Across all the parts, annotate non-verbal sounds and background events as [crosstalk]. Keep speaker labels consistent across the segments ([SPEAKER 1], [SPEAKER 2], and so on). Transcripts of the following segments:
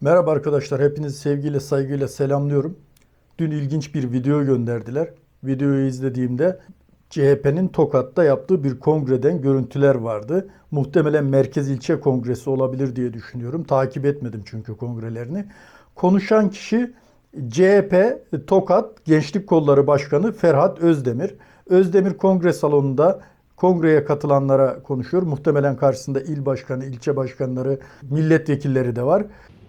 [SPEAKER 1] Merhaba arkadaşlar, hepinizi sevgiyle, saygıyla selamlıyorum. Dün ilginç bir video gönderdiler. Videoyu izlediğimde CHP'nin Tokat'ta yaptığı bir kongreden görüntüler vardı. Muhtemelen merkez ilçe kongresi olabilir diye düşünüyorum. Takip etmedim çünkü kongrelerini. Konuşan kişi CHP Tokat Gençlik Kolları Başkanı Ferhat Özdemir. Özdemir kongre salonunda kongreye katılanlara konuşuyor. Muhtemelen karşısında il başkanı, ilçe başkanları, milletvekilleri de var.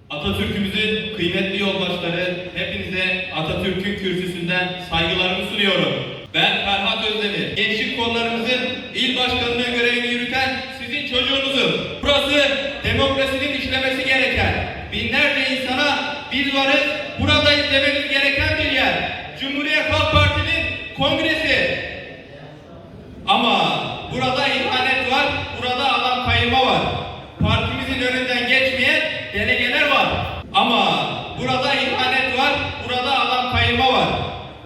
[SPEAKER 2] Atatürk'ümüzün kıymetli yoldaşları, hepinize Atatürk'ün kürsüsünden saygılarımı sunuyorum. Ben Ferhat Özdemir. Gençlik kollarımızın il başkanlığı görevini yürüten sizin çocuğunuzum. Burası demokrasinin işlemesi gereken, binlerce insana biz varız, buradayız demeniz gereken bir yer. Cumhuriyet Halk Partisi'nin kongresi. Ama burada ihanet var, burada adam kayırma var. Partimizin önünden geçmeyen delegeler var. Ama burada ihanet var, burada adam kayırma var.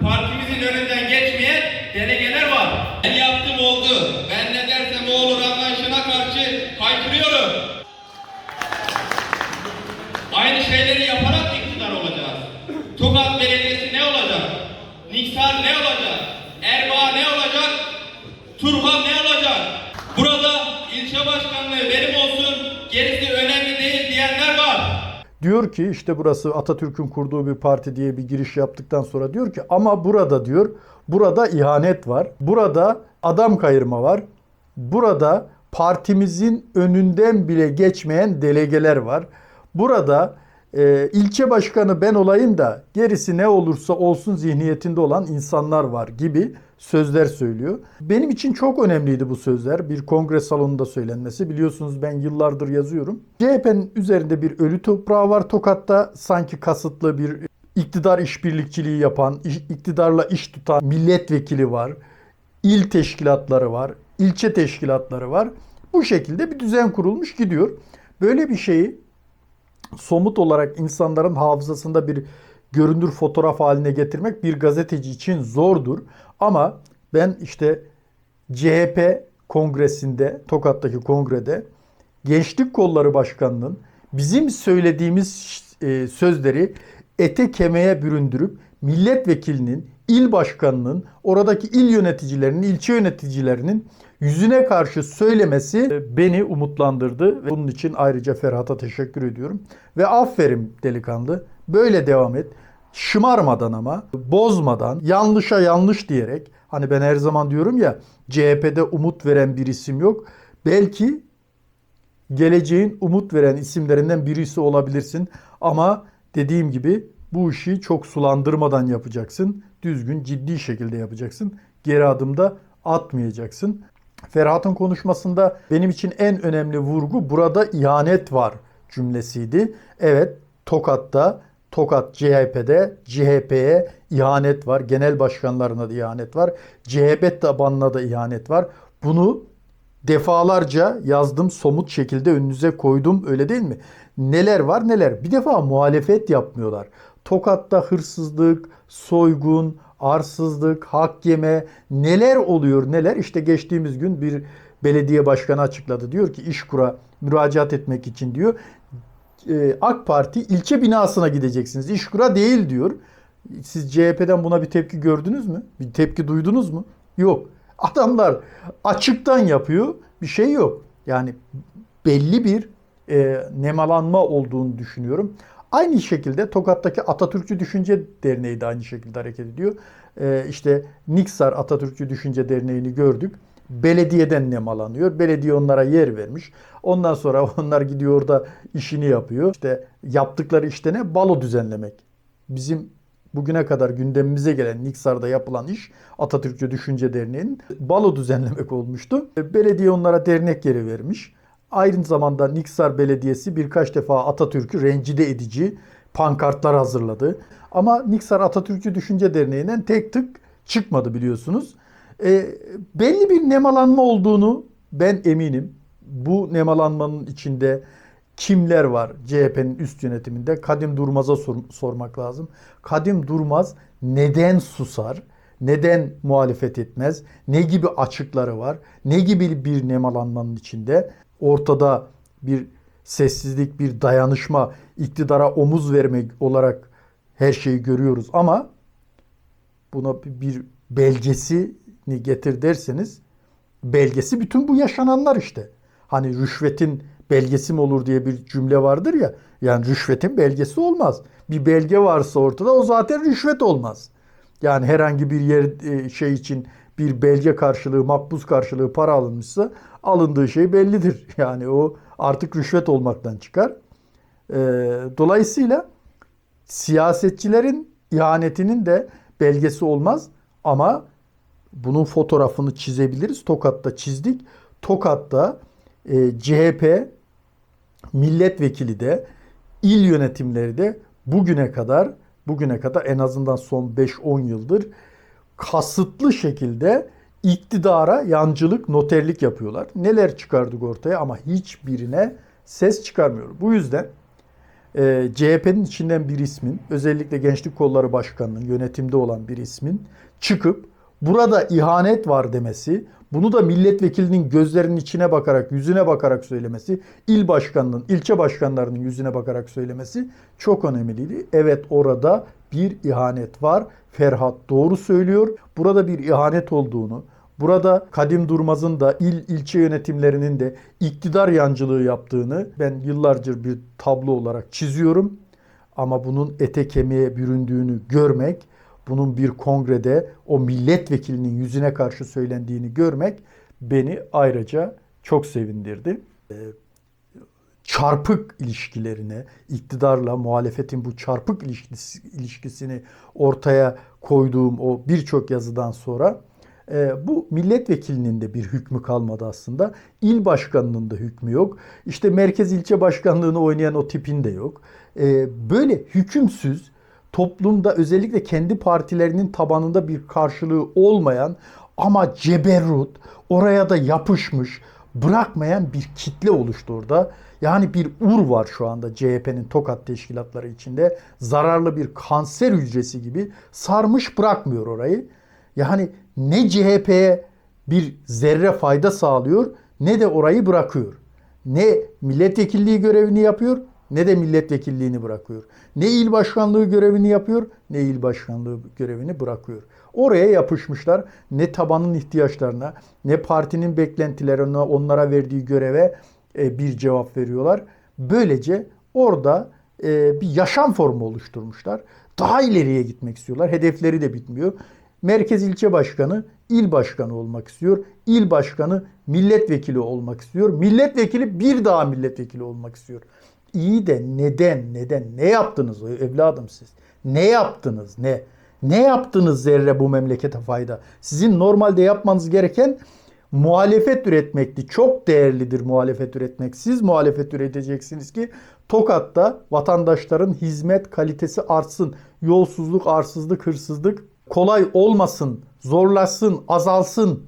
[SPEAKER 2] Partimizin önünden geçmeyen delegeler var. Ben yaptım oldu, ben ne dersem o olur anlayışına karşı haykırıyorum. Aynı şeyleri yaparak iktidar olacağız. Tokat Belediyesi ne olacak? Niksar ne olacak? Erbaa ne olacak? Turhan ne olacak? Burada ilçe başkanlığı benim olsun, gerisi önemli değil diyenler var.
[SPEAKER 1] Diyor ki işte burası Atatürk'ün kurduğu bir parti diye bir giriş yaptıktan sonra diyor ki ama burada diyor burada ihanet var. Burada adam kayırma var. Burada partimizin önünden bile geçmeyen delegeler var. Burada e, ilçe başkanı ben olayım da gerisi ne olursa olsun zihniyetinde olan insanlar var gibi sözler söylüyor. Benim için çok önemliydi bu sözler. Bir kongre salonunda söylenmesi. Biliyorsunuz ben yıllardır yazıyorum. CHP'nin üzerinde bir ölü toprağı var Tokat'ta. Sanki kasıtlı bir iktidar işbirlikçiliği yapan, iktidarla iş tutan milletvekili var. İl teşkilatları var, ilçe teşkilatları var. Bu şekilde bir düzen kurulmuş gidiyor. Böyle bir şeyi somut olarak insanların hafızasında bir görünür fotoğraf haline getirmek bir gazeteci için zordur. Ama ben işte CHP kongresinde, Tokat'taki kongrede Gençlik Kolları Başkanı'nın bizim söylediğimiz e, sözleri ete kemiğe büründürüp milletvekilinin, il başkanının, oradaki il yöneticilerinin, ilçe yöneticilerinin yüzüne karşı söylemesi e, beni umutlandırdı. Bunun için ayrıca Ferhat'a teşekkür ediyorum. Ve aferin delikanlı. Böyle devam et. Şımarmadan ama, bozmadan, yanlışa yanlış diyerek. Hani ben her zaman diyorum ya CHP'de umut veren bir isim yok. Belki geleceğin umut veren isimlerinden birisi olabilirsin. Ama dediğim gibi bu işi çok sulandırmadan yapacaksın. Düzgün, ciddi şekilde yapacaksın. Geri adımda atmayacaksın. Ferhat'ın konuşmasında benim için en önemli vurgu burada ihanet var cümlesiydi. Evet, Tokat'ta, Tokat CHP'de CHP'ye ihanet var. Genel başkanlarına da ihanet var. CHP tabanına da ihanet var. Bunu defalarca yazdım somut şekilde önünüze koydum öyle değil mi? Neler var neler. Bir defa muhalefet yapmıyorlar. Tokat'ta hırsızlık, soygun, arsızlık, hak yeme neler oluyor neler. İşte geçtiğimiz gün bir belediye başkanı açıkladı. Diyor ki İşkur'a müracaat etmek için diyor e, AK Parti ilçe binasına gideceksiniz. İşkur'a değil diyor. Siz CHP'den buna bir tepki gördünüz mü? Bir tepki duydunuz mu? Yok. Adamlar açıktan yapıyor. Bir şey yok. Yani belli bir e, nemalanma olduğunu düşünüyorum. Aynı şekilde Tokat'taki Atatürkçü Düşünce Derneği de aynı şekilde hareket ediyor. E, işte Niksar Atatürkçü Düşünce Derneği'ni gördük. Belediyeden nemalanıyor. Belediye onlara yer vermiş. Ondan sonra [laughs] onlar gidiyor orada işini yapıyor. İşte yaptıkları işte ne? Balo düzenlemek. Bizim bugüne kadar gündemimize gelen Niksar'da yapılan iş Atatürkçü Düşünce Derneği'nin balo düzenlemek olmuştu. Belediye onlara dernek yeri vermiş. Aynı zamanda Niksar Belediyesi birkaç defa Atatürk'ü rencide edici pankartlar hazırladı. Ama Niksar Atatürkçü Düşünce Derneği'nden tek tık çıkmadı biliyorsunuz. E, belli bir nemalanma olduğunu ben eminim. Bu nemalanmanın içinde kimler var CHP'nin üst yönetiminde? Kadim Durmaz'a sor- sormak lazım. Kadim Durmaz neden susar? Neden muhalefet etmez? Ne gibi açıkları var? Ne gibi bir nemalanmanın içinde? Ortada bir sessizlik, bir dayanışma, iktidara omuz vermek olarak her şeyi görüyoruz ama buna bir belgesini getir derseniz belgesi bütün bu yaşananlar işte. Hani rüşvetin belgesi mi olur diye bir cümle vardır ya. Yani rüşvetin belgesi olmaz. Bir belge varsa ortada o zaten rüşvet olmaz. Yani herhangi bir yer e, şey için bir belge karşılığı, makbuz karşılığı para alınmışsa alındığı şey bellidir. [laughs] Yani o artık rüşvet olmaktan çıkar. Ee, dolayısıyla siyasetçilerin ihanetinin de belgesi olmaz ama bunun fotoğrafını çizebiliriz. Tokat'ta çizdik. Tokat'ta e, CHP milletvekili de il yönetimleri de bugüne kadar bugüne kadar en azından son 5-10 yıldır kasıtlı şekilde iktidara yancılık, noterlik yapıyorlar. Neler çıkardık ortaya ama hiçbirine ses çıkarmıyor. Bu yüzden e, CHP'nin içinden bir ismin, özellikle Gençlik Kolları Başkanı'nın yönetimde olan bir ismin çıkıp burada ihanet var demesi, bunu da milletvekilinin gözlerinin içine bakarak, yüzüne bakarak söylemesi, il başkanının, ilçe başkanlarının yüzüne bakarak söylemesi çok önemliydi. Evet orada bir ihanet var. Ferhat doğru söylüyor. Burada bir ihanet olduğunu, burada Kadim Durmaz'ın da il ilçe yönetimlerinin de iktidar yancılığı yaptığını ben yıllarca bir tablo olarak çiziyorum. Ama bunun ete kemiğe büründüğünü görmek, bunun bir kongrede o milletvekilinin yüzüne karşı söylendiğini görmek beni ayrıca çok sevindirdi. Ee, çarpık ilişkilerine, iktidarla muhalefetin bu çarpık ilişkisi, ilişkisini ortaya koyduğum o birçok yazıdan sonra e, bu milletvekilinin de bir hükmü kalmadı aslında. İl başkanının da hükmü yok. İşte merkez ilçe başkanlığını oynayan o tipin de yok. E, böyle hükümsüz, toplumda özellikle kendi partilerinin tabanında bir karşılığı olmayan ama ceberrut, oraya da yapışmış, bırakmayan bir kitle oluştu orada. Yani bir ur var şu anda CHP'nin Tokat teşkilatları içinde. Zararlı bir kanser hücresi gibi sarmış bırakmıyor orayı. Yani ne CHP'ye bir zerre fayda sağlıyor ne de orayı bırakıyor. Ne milletvekilliği görevini yapıyor ne de milletvekilliğini bırakıyor. Ne il başkanlığı görevini yapıyor ne il başkanlığı görevini bırakıyor. Oraya yapışmışlar. Ne tabanın ihtiyaçlarına ne partinin beklentilerine onlara verdiği göreve e, bir cevap veriyorlar. Böylece orada e, bir yaşam formu oluşturmuşlar. Daha ileriye gitmek istiyorlar. Hedefleri de bitmiyor. Merkez ilçe başkanı il başkanı olmak istiyor. İl başkanı milletvekili olmak istiyor. Milletvekili bir daha milletvekili olmak istiyor. İyi de neden neden ne yaptınız evladım siz? Ne yaptınız ne? Ne yaptınız zerre bu memlekete fayda? Sizin normalde yapmanız gereken muhalefet üretmekti. Çok değerlidir muhalefet üretmek. Siz muhalefet üreteceksiniz ki Tokat'ta vatandaşların hizmet kalitesi artsın. Yolsuzluk, arsızlık, hırsızlık kolay olmasın, zorlaşsın, azalsın.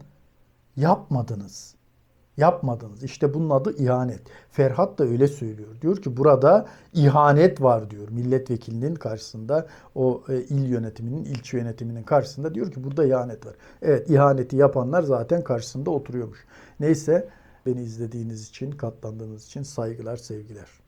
[SPEAKER 1] Yapmadınız. Yapmadınız. İşte bunun adı ihanet. Ferhat da öyle söylüyor. Diyor ki burada ihanet var diyor. Milletvekilinin karşısında o e, il yönetiminin, ilçe yönetiminin karşısında diyor ki burada ihanet var. Evet ihaneti yapanlar zaten karşısında oturuyormuş. Neyse beni izlediğiniz için, katlandığınız için saygılar, sevgiler.